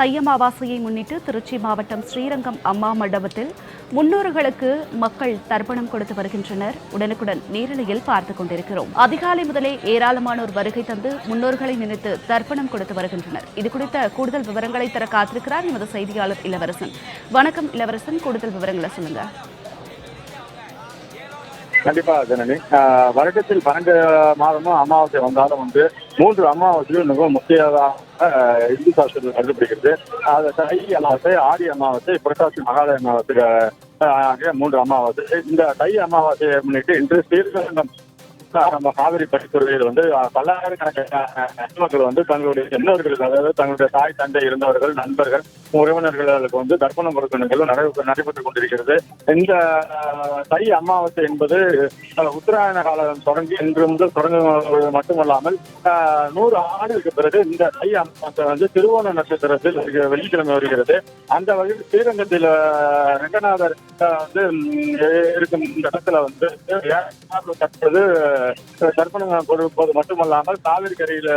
தையமாவாசையை முன்னிட்டு திருச்சி மாவட்டம் ஸ்ரீரங்கம் அம்மா மண்டபத்தில் முன்னோர்களுக்கு மக்கள் தர்ப்பணம் கொடுத்து வருகின்றனர். உடனுக்குடன் நேரலையில் பார்த்துக் கொண்டிருக்கிறோம். அதிகாலை முதலே ஏராளமானோர் வருகை தந்து முன்னோர்களை நினைத்து தர்ப்பணம் கொடுத்து வருகின்றனர். இது குறித்த கூடுதல் விவரங்களை தர காத்திருக்கிறார் எமது செய்தியாளர் இளவரசன். வணக்கம் இளவரசன். கூடுதல் விவரங்களை சொல்லுங்க. கண்டிப்பா ஜனனி. வருடத்தில் பன்னெண்டு மாதமும் அமாவாசை வந்தாலும் வந்து மூன்று அமாவாசையும் மிகவும் முக்கியதாக இந்து சாஸ்திரத்தில் கருதப்படுகிறது. அது தை அமாவாசை ஆடி அமாவாசை புரட்டாசி மகாலய அமாவாசை ஆகிய மூன்று அமாவாசை இந்த தை அமாவாசையை முன்னிட்டு இன்று ஸ்ரீரங்கம் நம்ம காவிரி படித்துறையில் வந்து பல்லாயிரக்கணக்கான மக்கள் வந்து தங்களுடைய எண்ணவர்கள் அதாவது தங்களுடைய தாய் தந்தை இருந்தவர்கள் நண்பர்கள் உறவினர்களுக்கு வந்து தர்ப்பணம் கொடுக்கும் நிகழ்வு நடைபெற்றுக் கொண்டிருக்கிறது இந்த தை அமாவாசை என்பது உத்தராயண காலம் தொடங்கி இன்று முதல் தொடங்குவது மட்டுமல்லாமல் நூறு ஆண்டுகளுக்கு பிறகு இந்த தை அமாவாசை வந்து திருவோண நட்சத்திரத்தில் வெள்ளிக்கிழமை வருகிறது அந்த வகையில் ஸ்ரீரங்கத்தில் ரங்கநாதர் வந்து இருக்கும் இந்த இடத்துல வந்து ஏழாவது தற்போது தர்ப்பணம் கொடுப்பது மட்டுமல்லாமல் காவிரி கரையில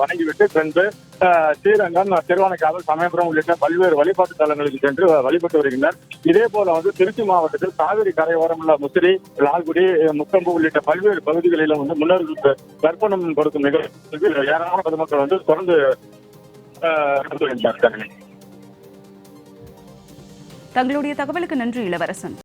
வணங்கிவிட்டு பின்பு ஆஹ், ஸ்ரீரங்கம் திருவானைக்காவல் சமயபுரம் உள்ளிட்ட பல்வேறு வழிபாட்டு தலங்களுக்கு சென்று வழிபட்டு வருகின்றனர். இதே போல வந்து திருச்சி மாவட்டத்தில் காவிரி கரையோரம் உள்ள முசிறி லால்குடி முக்கம்பு உள்ளிட்ட பல்வேறு பகுதிகளிலும் வந்து முன்னோர்களுக்கு தர்ப்பணம் கொடுக்கும் நிகழ்ச்சிக்கு ஏராளமான பொதுமக்கள் வந்து தொடர்ந்து ஆஹ், நடந்து வருகின்றனர் தங்களுடைய தகவலுக்கு நன்றி இளவரசன்.